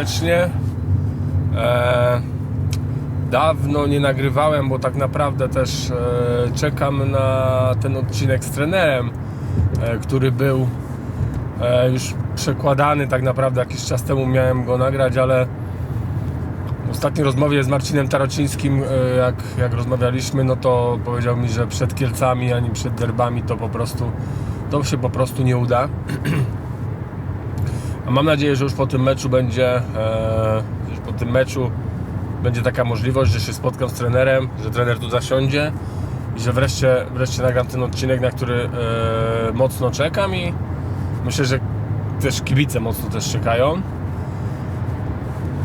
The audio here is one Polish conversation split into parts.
Serdecznie. E, dawno nie nagrywałem, bo tak naprawdę też e, czekam na ten odcinek z trenerem, e, który był e, już przekładany tak naprawdę jakiś czas temu miałem go nagrać, ale w ostatniej rozmowie z Marcinem Tarocińskim, e, jak, jak rozmawialiśmy, no to powiedział mi, że przed Kielcami ani przed derbami to po prostu to się po prostu nie uda. A mam nadzieję, że już po tym meczu będzie, e, po tym meczu będzie taka możliwość, że się spotkam z trenerem, że trener tu zasiądzie i że wreszcie, wreszcie nagram ten odcinek, na który e, mocno czekam i myślę, że też kibice mocno też czekają.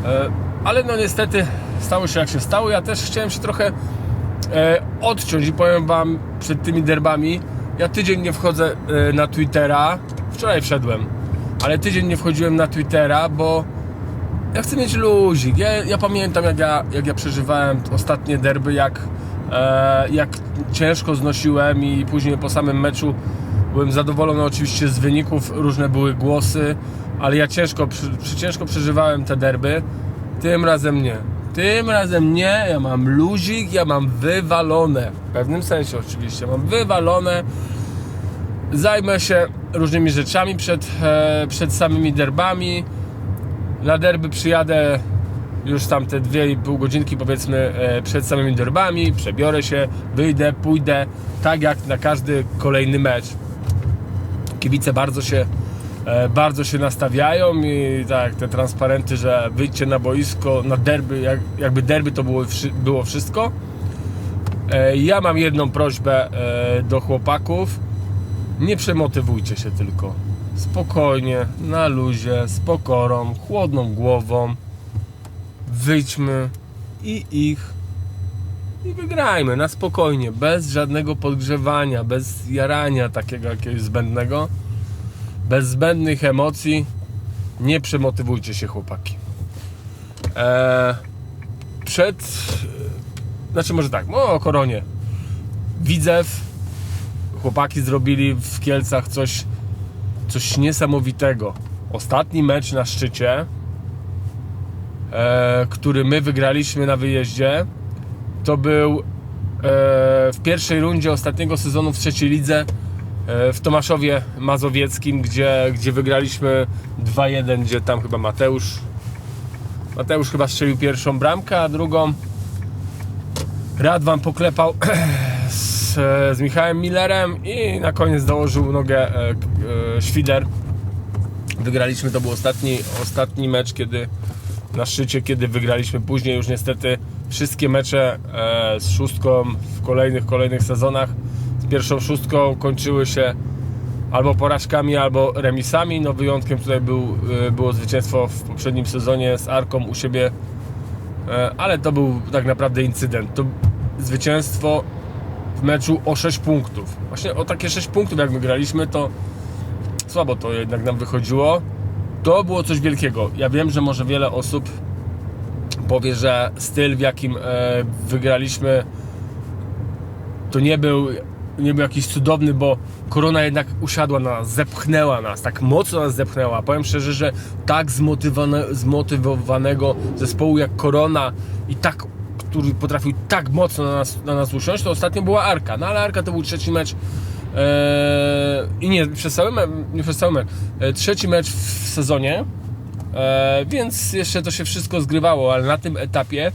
E, ale no niestety stało się jak się stało. Ja też chciałem się trochę e, odciąć i powiem Wam przed tymi derbami. Ja tydzień nie wchodzę e, na Twittera. Wczoraj wszedłem, ale tydzień nie wchodziłem na Twittera, bo ja chcę mieć luzik. Ja, ja pamiętam jak ja, jak ja przeżywałem ostatnie derby, jak, e, jak ciężko znosiłem i później po samym meczu byłem zadowolony oczywiście z wyników, różne były głosy, ale ja ciężko, ciężko przeżywałem te derby. Tym razem nie. Tym razem nie, ja mam luzik, ja mam wywalone. W pewnym sensie oczywiście, mam wywalone. Zajmę się różnymi rzeczami przed, e, przed samymi derbami. Na derby przyjadę już tam te 2,5 godzinki powiedzmy e, przed samymi derbami, przebiorę się, wyjdę, pójdę, tak jak na każdy kolejny mecz. Kibice bardzo się, e, bardzo się nastawiają i tak, te transparenty, że wyjdźcie na boisko, na derby, jak, jakby derby to było, było wszystko. Ja mam jedną prośbę do chłopaków. Nie przemotywujcie się tylko. Spokojnie, na luzie, z pokorą, chłodną głową. Wyjdźmy i ich i wygrajmy na spokojnie, bez żadnego podgrzewania, bez jarania takiego jakiegoś zbędnego, bez zbędnych emocji. Nie przemotywujcie się, chłopaki. Eee, przed. Znaczy, może tak, no, o koronie. Widzew, chłopaki zrobili w Kielcach coś, coś niesamowitego. Ostatni mecz na szczycie, e, który my wygraliśmy na wyjeździe, to był e, w pierwszej rundzie ostatniego sezonu w trzeciej lidze e, w Tomaszowie Mazowieckim, gdzie, gdzie wygraliśmy 2-1, gdzie tam chyba Mateusz Mateusz chyba strzelił pierwszą bramkę, a drugą Radwan poklepał z, z Michałem Millerem i na koniec dołożył nogę e, e, Świder. Wygraliśmy, to był ostatni, ostatni mecz, kiedy na szczycie, kiedy wygraliśmy później już niestety wszystkie mecze e, z szóstką w kolejnych, kolejnych sezonach z pierwszą szóstką kończyły się albo porażkami, albo remisami. No wyjątkiem tutaj był, e, było zwycięstwo w poprzednim sezonie z Arką u siebie, e, ale to był tak naprawdę incydent. To zwycięstwo meczu o 6 punktów. Właśnie o takie 6 punktów jak my graliśmy, to słabo to jednak nam wychodziło. To było coś wielkiego. Ja wiem, że może wiele osób powie, że styl w jakim e, wygraliśmy to nie był, nie był jakiś cudowny, bo korona jednak usiadła na nas, zepchnęła nas, tak mocno nas zepchnęła. Powiem szczerze, że tak zmotywowane, zmotywowanego zespołu jak korona i tak, który potrafił tak mocno na nas, na nas usiąść, to ostatnio była Arka. No ale Arka to był trzeci mecz Eee, I nie przez cały, nie przez cały mecz. E, trzeci mecz w sezonie, e, więc jeszcze to się wszystko zgrywało, ale na tym etapie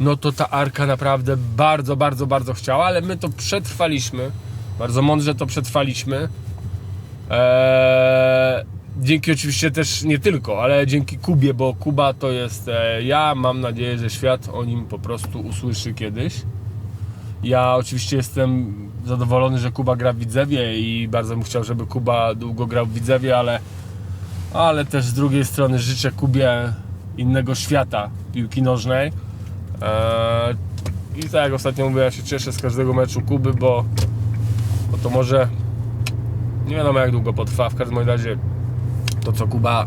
no to ta Arka naprawdę bardzo, bardzo, bardzo chciała, ale my to przetrwaliśmy. Bardzo mądrze to przetrwaliśmy. Eee, dzięki oczywiście też nie tylko, ale dzięki Kubie, bo Kuba to jest e, ja. Mam nadzieję, że świat o nim po prostu usłyszy kiedyś. Ja oczywiście jestem zadowolony, że Kuba gra w Widzewie i bardzo bym chciał, żeby Kuba długo grał w Widzewie, ale, ale też z drugiej strony życzę Kubie innego świata piłki nożnej. Eee, I tak jak ostatnio mówię, ja się cieszę z każdego meczu Kuby, bo, bo to może nie wiadomo jak długo potrwa, w każdym razie to co Kuba, e,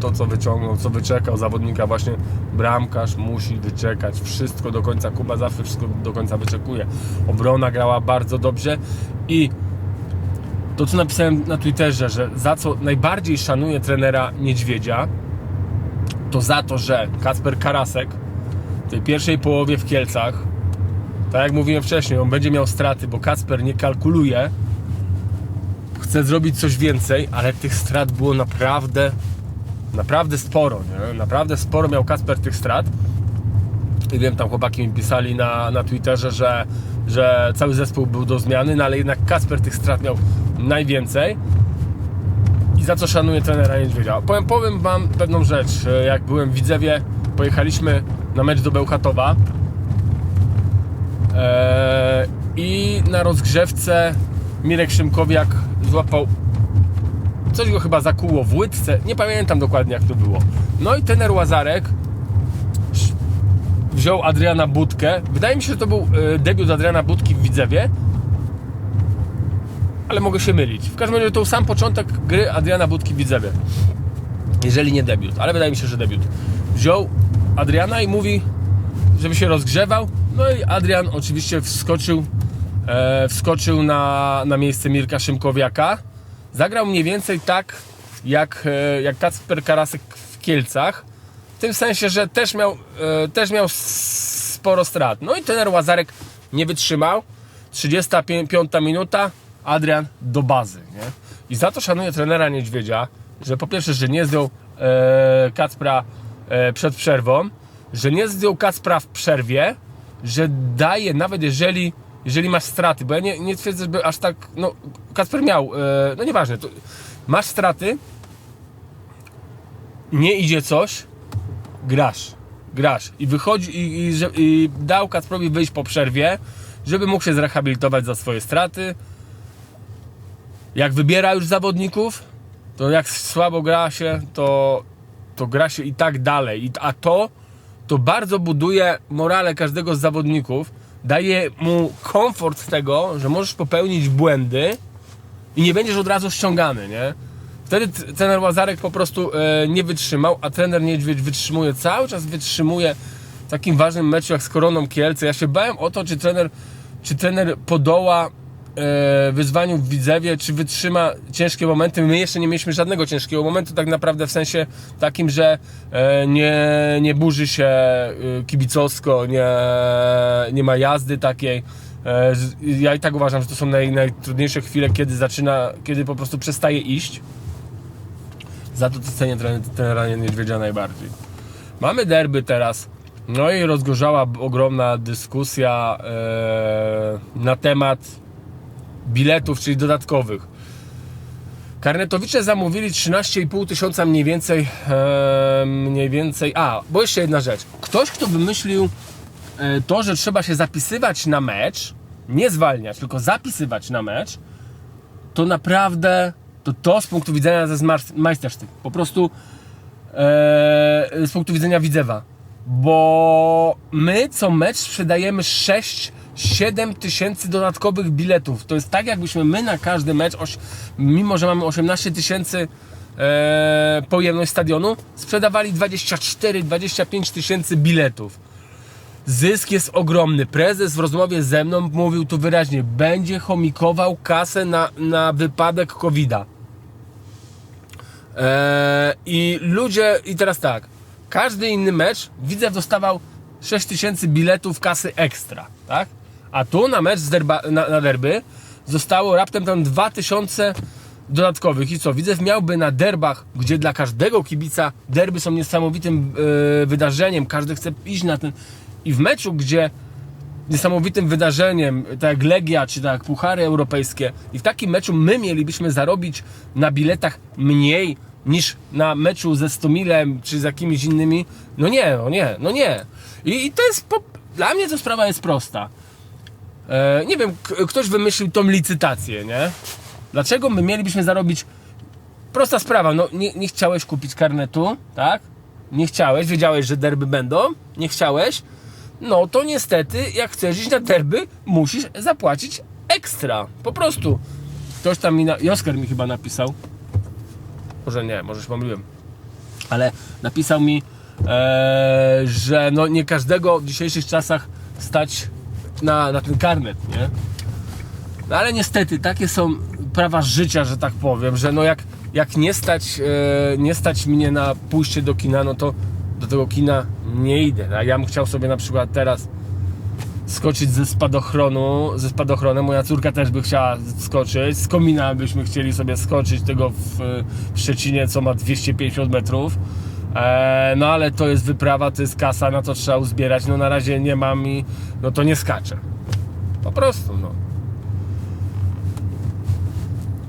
to co wyciągnął, co wyczekał zawodnika, właśnie bramkarz musi wyczekać wszystko do końca. Kuba zawsze wszystko do końca wyczekuje. Obrona grała bardzo dobrze i to co napisałem na Twitterze, że za co najbardziej szanuję trenera Niedźwiedzia, to za to, że Kacper Karasek w tej pierwszej połowie w Kielcach, tak jak mówiłem wcześniej, on będzie miał straty, bo Kacper nie kalkuluje, chce zrobić coś więcej, ale tych strat było naprawdę, naprawdę sporo, nie? Naprawdę sporo miał Kacper tych strat. I wiem, tam chłopaki mi pisali na, na Twitterze, że, że cały zespół był do zmiany, no ale jednak Kacper tych strat miał najwięcej. I za co szanuję trenera Niedźwiedzia. Powiem, powiem wam pewną rzecz. Jak byłem w Widzewie, pojechaliśmy na mecz do Bełchatowa. Eee, I na rozgrzewce Mirek Szymkowiak złapał coś go chyba zakuło w łydce, nie pamiętam dokładnie jak to było. No i tener Łazarek wziął Adriana Budkę. Wydaje mi się, że to był e, debiut Adriana Budki w Widzewie, ale mogę się mylić. W każdym razie to był sam początek gry Adriana Budki w Widzewie. Jeżeli nie debiut, ale wydaje mi się, że debiut. Wziął Adriana i mówi, żeby się rozgrzewał. No i Adrian oczywiście wskoczył, e, wskoczył na, na miejsce Mirka Szymkowiaka. Zagrał mniej więcej tak, jak, e, jak Kacper Karasek w Kielcach. W tym sensie, że też miał, e, też miał sporo strat. No i trener Łazarek nie wytrzymał. 35 minuta, Adrian do bazy. Nie? I za to szanuję trenera Niedźwiedzia, że po pierwsze, że nie zdjął e, Kacpra e, przed przerwą, że nie zdjął Kacpra w przerwie, że daje, nawet jeżeli, jeżeli masz straty, bo ja nie, nie twierdzę, żeby aż tak, no Kacper miał, e, no nieważne, to, masz straty, nie idzie coś, grasz, grasz i wychodzi i, i, i dał Kacprowi wyjść po przerwie, żeby mógł się zrehabilitować za swoje straty. Jak wybiera już zawodników, to jak słabo gra się, to, to gra się i tak dalej. A to, to bardzo buduje morale każdego z zawodników, daje mu komfort tego, że możesz popełnić błędy i nie będziesz od razu ściągany, nie? Wtedy trener Łazarek po prostu e, nie wytrzymał, a trener Niedźwiedź wytrzymuje, cały czas wytrzymuje w takim ważnym meczu jak z Koroną Kielce. Ja się bałem o to, czy trener, czy trener podoła wyzwaniu w Widzewie, czy wytrzyma ciężkie momenty. My jeszcze nie mieliśmy żadnego ciężkiego momentu, tak naprawdę w sensie takim, że e, nie, nie burzy się e, kibicowsko, nie, nie ma jazdy takiej. E, Ja i tak uważam, że to są naj, najtrudniejsze chwile, kiedy zaczyna, kiedy po prostu przestaje iść. Za to cenię tren- trenera Niedźwiedzia najbardziej. Mamy derby teraz. No i rozgorzała ogromna dyskusja e, na temat biletów, czyli dodatkowych. Karnetowicze zamówili 13,5 tysiąca mniej więcej, e, mniej więcej. A, bo jeszcze jedna rzecz. Ktoś, kto wymyślił e, to, że trzeba się zapisywać na mecz, nie zwalniać, tylko zapisywać na mecz, to naprawdę to to z punktu widzenia mar- majstersztyk. Po prostu e, z punktu widzenia widzewa. Bo my co mecz sprzedajemy 6-7 tysięcy dodatkowych biletów. To jest tak, jakbyśmy my na każdy mecz, mimo że mamy 18 tysięcy e, pojemność stadionu, sprzedawali 24-25 tysięcy biletów. Zysk jest ogromny. Prezes w rozmowie ze mną mówił tu wyraźnie, będzie chomikował kasę na, na wypadek COVID-a. Eee, I ludzie, i teraz tak, każdy inny mecz Widzew dostawał 6000 biletów kasy ekstra, tak? A tu na mecz derba, na, na derby zostało raptem tam 2000 dodatkowych. I co? Widzew miałby na derbach, gdzie dla każdego kibica derby są niesamowitym e, wydarzeniem, każdy chce iść na ten. I w meczu, gdzie niesamowitym wydarzeniem, tak jak Legia, czy tak jak Puchary Europejskie. I w takim meczu my mielibyśmy zarobić na biletach mniej niż na meczu ze Stomilem, czy z jakimiś innymi. No nie, no nie, no nie. I, i to jest, po, dla mnie to sprawa jest prosta. E, nie wiem, ktoś wymyślił tą licytację, nie? Dlaczego my mielibyśmy zarobić prosta sprawa, no nie, nie chciałeś kupić karnetu, tak? Nie chciałeś, wiedziałeś, że derby będą, nie chciałeś, no to niestety, jak chcesz iść na derby, musisz zapłacić ekstra. Po prostu. Ktoś tam mi, na... Josker mi chyba napisał, może nie, może się pomyliłem, ale napisał mi, e, że no nie każdego w dzisiejszych czasach stać na, na ten karnet, nie? No ale niestety takie są prawa życia, że tak powiem, że no jak, jak nie, stać, e, nie stać mnie na pójście do kina, no to do tego kina nie idę. Tak? Ja bym chciał sobie na przykład teraz skoczyć ze spadochronu, ze spadochronem. Moja córka też by chciała skoczyć. Z komina byśmy chcieli sobie skoczyć tego w, w Szczecinie, co ma 250 metrów. E, no ale to jest wyprawa, to jest kasa, na to trzeba uzbierać. No na razie nie mam i no to nie skaczę. Po prostu, no.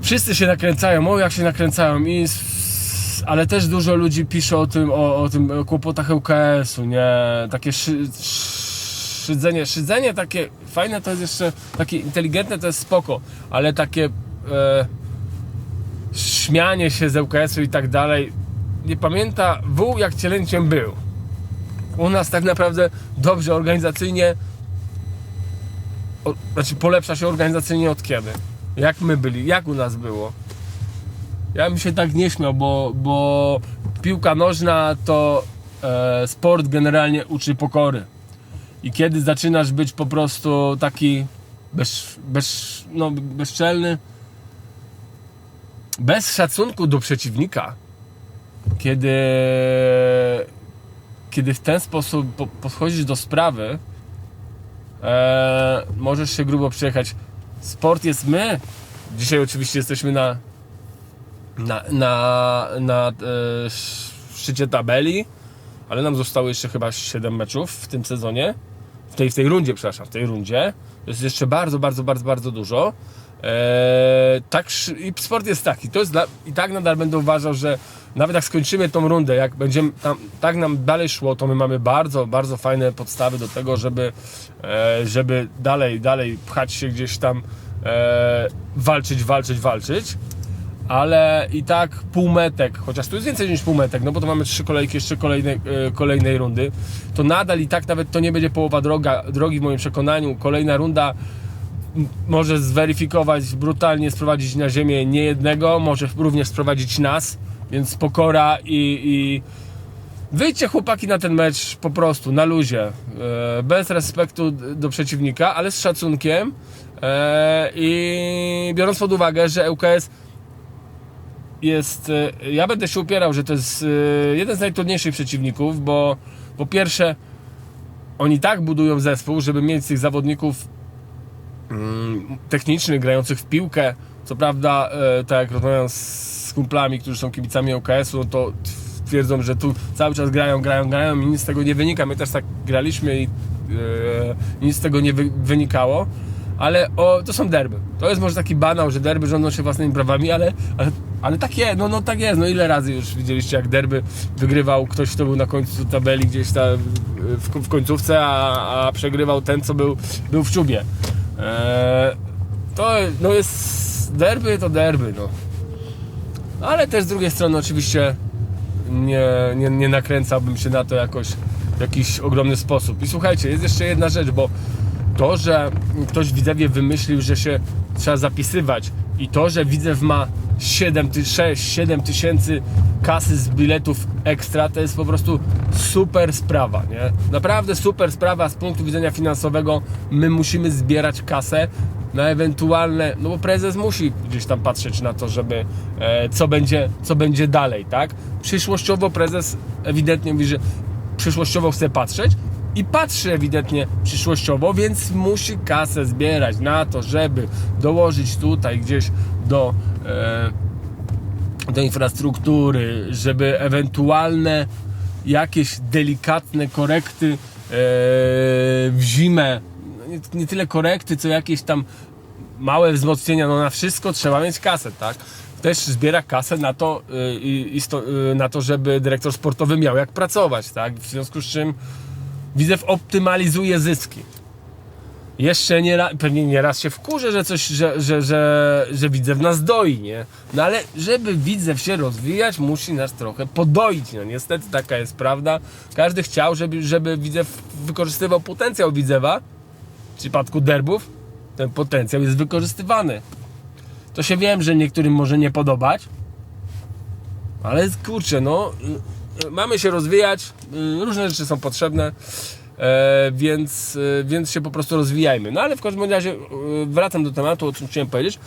Wszyscy się nakręcają, o jak się nakręcają i ale też dużo ludzi pisze o tym, o, o tym kłopotach ŁKS-u, nie? Takie szy, szydzenie, szydzenie takie fajne to jest jeszcze, takie inteligentne to jest spoko, ale takie e, śmianie się z ŁKS-u i tak dalej, nie pamięta wół jak cielęciem był. U nas tak naprawdę dobrze organizacyjnie, o, znaczy polepsza się organizacyjnie od kiedy? Jak my byli, jak u nas było? Ja bym się tak nie śmiał, bo, bo piłka nożna to e, sport generalnie uczy pokory. I kiedy zaczynasz być po prostu taki bez, bez, no, bezczelny, bez szacunku do przeciwnika, kiedy, kiedy w ten sposób po, podchodzisz do sprawy, e, możesz się grubo przejechać. Sport jest my. Dzisiaj oczywiście jesteśmy na, na, na, na e, szczycie tabeli, ale nam zostało jeszcze chyba 7 meczów w tym sezonie. W tej, w tej rundzie, przepraszam, w tej rundzie. To jest jeszcze bardzo, bardzo, bardzo, bardzo dużo. Eee, tak, i sport jest taki. To jest dla, I tak nadal będę uważał, że nawet jak skończymy tą rundę, jak będziemy tam, tak nam dalej szło, to my mamy bardzo, bardzo fajne podstawy do tego, żeby, e, żeby dalej, dalej pchać się gdzieś tam, e, walczyć, walczyć, walczyć ale i tak półmetek, chociaż tu jest więcej niż półmetek, no bo to mamy trzy kolejki jeszcze kolejnej, e, kolejnej rundy, to nadal i tak nawet to nie będzie połowa droga, drogi w moim przekonaniu. Kolejna runda może zweryfikować, brutalnie sprowadzić na ziemię niejednego, może również sprowadzić nas, więc pokora i, i wyjdźcie chłopaki na ten mecz po prostu, na luzie, e, bez respektu do przeciwnika, ale z szacunkiem e, i biorąc pod uwagę, że ŁKS jest. e, Ja będę się upierał, że to jest jeden z najtrudniejszych przeciwników, bo po pierwsze, oni tak budują zespół, żeby mieć tych zawodników mm, technicznych, grających w piłkę. Co prawda, tak jak rozmawiam z kumplami, którzy są kibicami OKS-u, no to twierdzą, że tu cały czas grają, grają, grają i nic z tego nie wynika. My też tak graliśmy i e, nic z tego nie wy, wynikało. Ale o, to są derby. To jest może taki banał, że derby rządzą się własnymi prawami, ale, ale, ale tak jest, no, no tak jest. No ile razy już widzieliście, jak derby wygrywał ktoś, kto był na końcu tabeli gdzieś tam w, w końcówce, a, a przegrywał ten, co był, był w czubie. Eee, to no jest derby, to derby, no. Ale też z drugiej strony oczywiście nie, nie, nie nakręcałbym się na to jakoś w jakiś ogromny sposób. I słuchajcie, jest jeszcze jedna rzecz, bo to, że ktoś Widzewie wymyślił, że się trzeba zapisywać i to, że Widzew ma 7, 6, 7 tysięcy kasy z biletów ekstra, to jest po prostu super sprawa, nie? Naprawdę super sprawa z punktu widzenia finansowego. My musimy zbierać kasę na ewentualne, no bo prezes musi gdzieś tam patrzeć na to, żeby e, co, będzie, co będzie dalej, tak? Przyszłościowo prezes ewidentnie mówi, że przyszłościowo chce patrzeć i patrzy ewidentnie przyszłościowo, więc musi kasę zbierać na to, żeby dołożyć tutaj gdzieś do, e, do infrastruktury, żeby ewentualne jakieś delikatne korekty e, w zimę, nie, nie tyle korekty, co jakieś tam małe wzmocnienia, no na wszystko trzeba mieć kasę, tak? Też zbiera kasę na to, y, i, y, na to, żeby dyrektor sportowy miał jak pracować, tak? W związku z czym Widzew optymalizuje zyski. Jeszcze nie ra- pewnie nieraz się wkurzę, że coś, że, że, że, że Widzew nas doi, nie? No ale żeby Widzew się rozwijać, musi nas trochę podoić, no niestety taka jest prawda. Każdy chciał, żeby, żeby Widzew wykorzystywał potencjał Widzewa, w przypadku derbów, ten potencjał jest wykorzystywany. To się wiem, że niektórym może nie podobać, ale kurczę, no mamy się rozwijać, różne rzeczy są potrzebne, e, więc, e, więc się po prostu rozwijajmy. No ale w każdym razie e, wracam do tematu, o czym chciałem powiedzieć.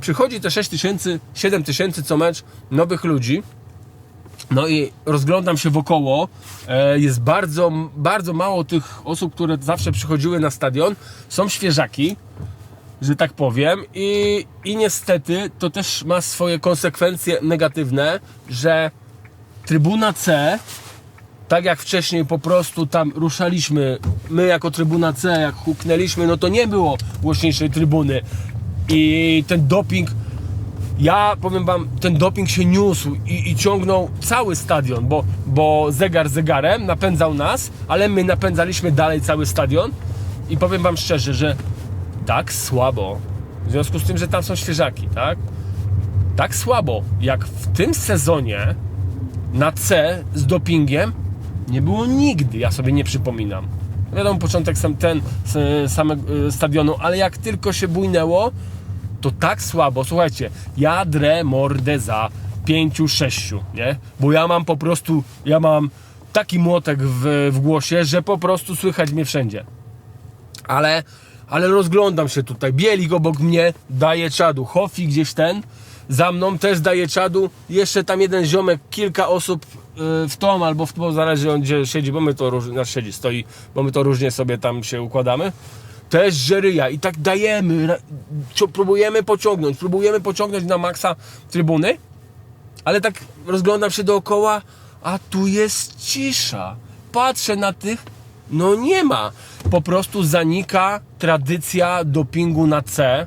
Przychodzi te 6 tysięcy, 7 tysięcy co mecz nowych ludzi, No i rozglądam się wokoło. E, Jest bardzo, bardzo mało tych osób, które zawsze przychodziły na stadion. Są świeżaki, że tak powiem. I, I niestety to też ma swoje konsekwencje negatywne, że trybuna C, tak jak wcześniej po prostu tam ruszaliśmy, my jako trybuna C, jak huknęliśmy, no to nie było głośniejszej trybuny. I ten doping ja powiem wam, ten doping się niósł i, i ciągnął cały stadion, bo, bo zegar zegarem napędzał nas, ale my napędzaliśmy dalej cały stadion i powiem wam szczerze, że tak słabo, w związku z tym, że tam są świeżaki, tak? Tak słabo, jak w tym sezonie na C z dopingiem nie było nigdy, ja sobie nie przypominam. Wiadomo, początek sam ten samego e, stadionu, ale jak tylko się bujnęło, to tak słabo, słuchajcie, ja drę mordę za pięciu, sześciu, nie? Bo ja mam po prostu, ja mam taki młotek w, w głosie, że po prostu słychać mnie wszędzie. Ale, ale rozglądam się tutaj, Bielik obok mnie daje czadu, Hofi gdzieś ten, za mną też daje czadu, jeszcze tam jeden ziomek, kilka osób y, w tom albo w to, zależy on gdzie siedzi, bo my to różnie, nasz siedzi, stoi, bo my to różnie sobie tam się układamy też żeryja i tak dajemy, próbujemy pociągnąć, próbujemy pociągnąć na maksa trybuny, ale tak rozglądam się dookoła, a tu jest cisza. Patrzę na tych, no nie ma. Po prostu zanika tradycja dopingu na C.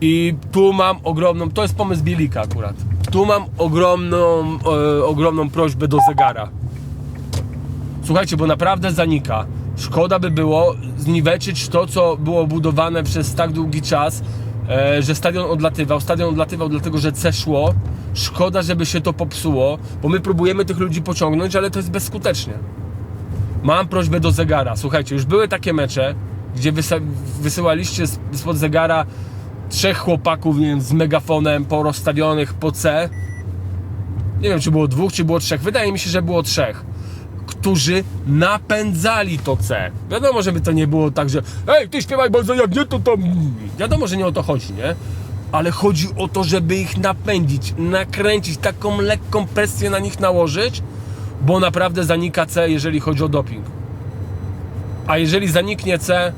I tu mam ogromną, to jest pomysł Bielika akurat. Tu mam ogromną, e, ogromną prośbę do zegara. Słuchajcie, bo naprawdę zanika. Szkoda by było zniweczyć to, co było budowane przez tak długi czas, e, że stadion odlatywał. Stadion odlatywał dlatego, że C szło. Szkoda, żeby się to popsuło, bo my próbujemy tych ludzi pociągnąć, ale to jest bezskutecznie. Mam prośbę do zegara. Słuchajcie, już były takie mecze, gdzie wysyłaliście spod zegara trzech chłopaków, nie wiem, z megafonem porozstawionych po C. Nie wiem, czy było dwóch, czy było trzech. Wydaje mi się, że było trzech którzy napędzali to C. Wiadomo, żeby to nie było tak, że ej, ty śpiewaj bardzo, jak nie, to to... Wiadomo, że nie o to chodzi, nie? Ale chodzi o to, żeby ich napędzić, nakręcić, taką lekką presję na nich nałożyć, bo naprawdę zanika C, jeżeli chodzi o doping. A jeżeli zaniknie C,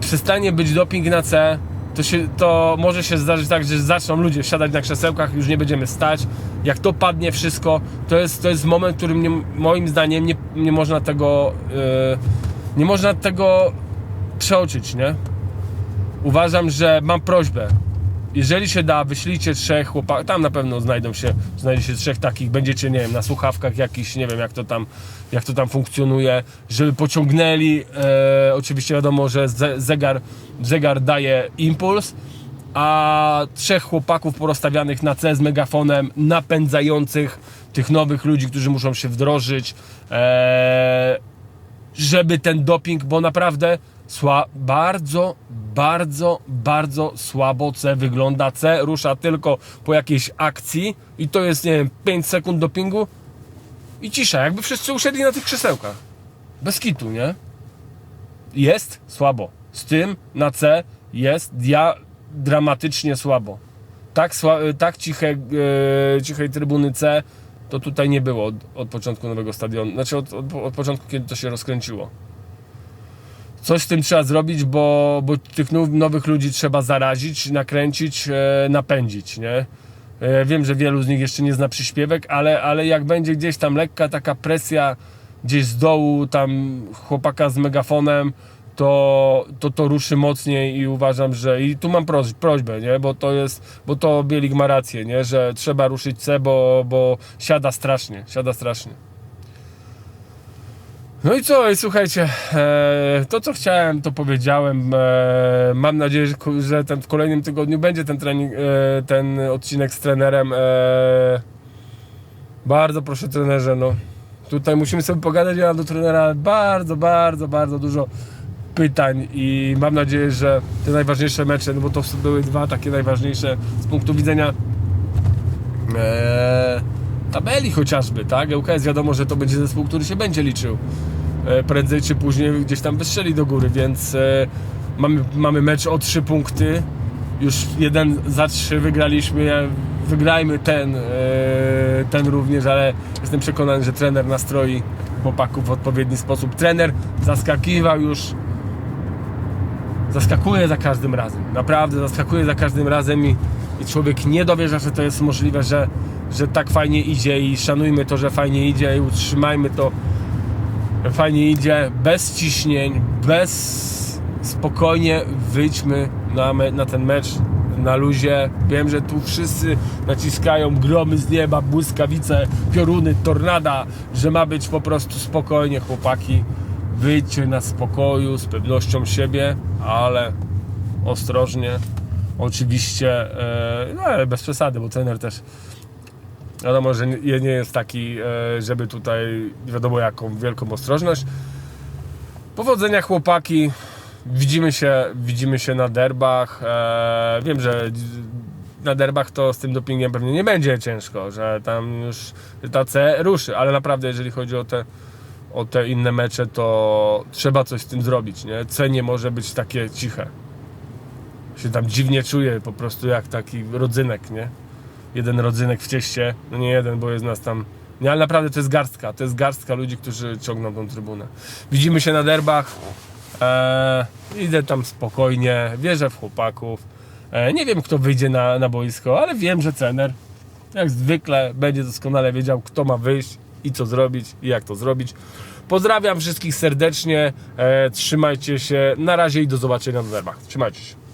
przestanie być doping na C, to, się, to może się zdarzyć tak, że zaczną ludzie wsiadać na krzesełkach, już nie będziemy stać. Jak to padnie wszystko, to jest, to jest moment, w którym nie, moim zdaniem nie, nie można tego yy, nie można tego przeoczyć, nie? Uważam, że mam prośbę. Jeżeli się da, wyślijcie trzech chłopaków, tam na pewno znajdą się, znajdzie się trzech takich, będziecie, nie wiem, na słuchawkach jakiś, nie wiem jak to tam, jak to tam funkcjonuje, żeby pociągnęli, e, oczywiście wiadomo, że ze, zegar, zegar daje impuls, a trzech chłopaków porozstawianych na C z megafonem, napędzających tych nowych ludzi, którzy muszą się wdrożyć, e, żeby ten doping, bo naprawdę sła, bardzo, bardzo, bardzo słabo C wygląda. C rusza tylko po jakiejś akcji i to jest, nie wiem, 5 sekund dopingu i cisza, jakby wszyscy usiedli na tych krzesełkach. Bez kitu, nie? Jest słabo. Z tym na C jest dia dramatycznie słabo. Tak, sła- tak ciche, e, cichej trybuny C to tutaj nie było od, od początku nowego stadionu. Znaczy od, od, od początku, kiedy to się rozkręciło. Coś z tym trzeba zrobić, bo, bo tych now- nowych ludzi trzeba zarazić, nakręcić, e, napędzić, nie? E, wiem, że wielu z nich jeszcze nie zna przyśpiewek, ale, ale jak będzie gdzieś tam lekka taka presja gdzieś z dołu, tam chłopaka z megafonem, to, to to ruszy mocniej i uważam, że i tu mam proś, prośbę, nie? Bo to jest, bo to Bielik ma rację, nie? Że trzeba ruszyć C, bo, bo siada strasznie, siada strasznie. No i co, słuchajcie, e, to co chciałem, to powiedziałem. E, mam nadzieję, że, ten, w kolejnym tygodniu będzie ten trening, e, ten odcinek z trenerem. Bardzo proszę trenerze, no. Tutaj musimy sobie pogadać, ja do trenera bardzo, bardzo, bardzo dużo pytań i mam nadzieję, że te najważniejsze mecze, no bo to były dwa takie najważniejsze z punktu widzenia e, tabeli chociażby, tak? ŁKS wiadomo, że to będzie zespół, który się będzie liczył. E, prędzej czy później gdzieś tam wystrzeli do góry, więc e, mamy, mamy mecz o trzy punkty. Już jeden za trzy wygraliśmy wygrajmy ten, e, ten również, ale jestem przekonany, że trener nastroi chłopaków w odpowiedni sposób. Trener zaskakiwał już zaskakuje za każdym razem. Naprawdę zaskakuje za każdym razem i, i człowiek nie dowierza, że to jest możliwe, że, że tak fajnie idzie i szanujmy to, że fajnie idzie i utrzymajmy to, fajnie idzie, bez ciśnień, bez spokojnie wyjdźmy na, me, na ten mecz na luzie. Wiem, że tu wszyscy naciskają gromy z nieba, błyskawice, pioruny, tornada, że ma być po prostu spokojnie, chłopaki. Wyjdźcie na spokoju, z pewnością siebie, ale ostrożnie. Oczywiście, e, no ale bez przesady, bo trener też wiadomo, że nie, nie jest taki, e, żeby tutaj wiadomo jaką wielką ostrożność. Powodzenia chłopaki. Widzimy się, widzimy się na derbach. E, wiem, że na derbach to z tym dopingiem pewnie nie będzie ciężko, że tam już ta C ruszy, ale naprawdę jeżeli chodzi o te, o te inne mecze, to trzeba coś z tym zrobić. Nie? C nie może być takie ciche. Się tam dziwnie czuję, po prostu jak taki rodzynek, nie? Jeden rodzynek w cieście, no nie jeden, bo jest nas tam nie, ale naprawdę to jest garstka. To jest garstka ludzi, którzy ciągną tą trybunę. Widzimy się na derbach. Eee, idę tam spokojnie, wierzę w chłopaków. Eee, nie wiem, kto wyjdzie na, na boisko, ale wiem, że cener, jak zwykle, będzie doskonale wiedział, kto ma wyjść i co zrobić i jak to zrobić. Pozdrawiam wszystkich serdecznie. Eee, trzymajcie się. Na razie i do zobaczenia na derbach. Trzymajcie się.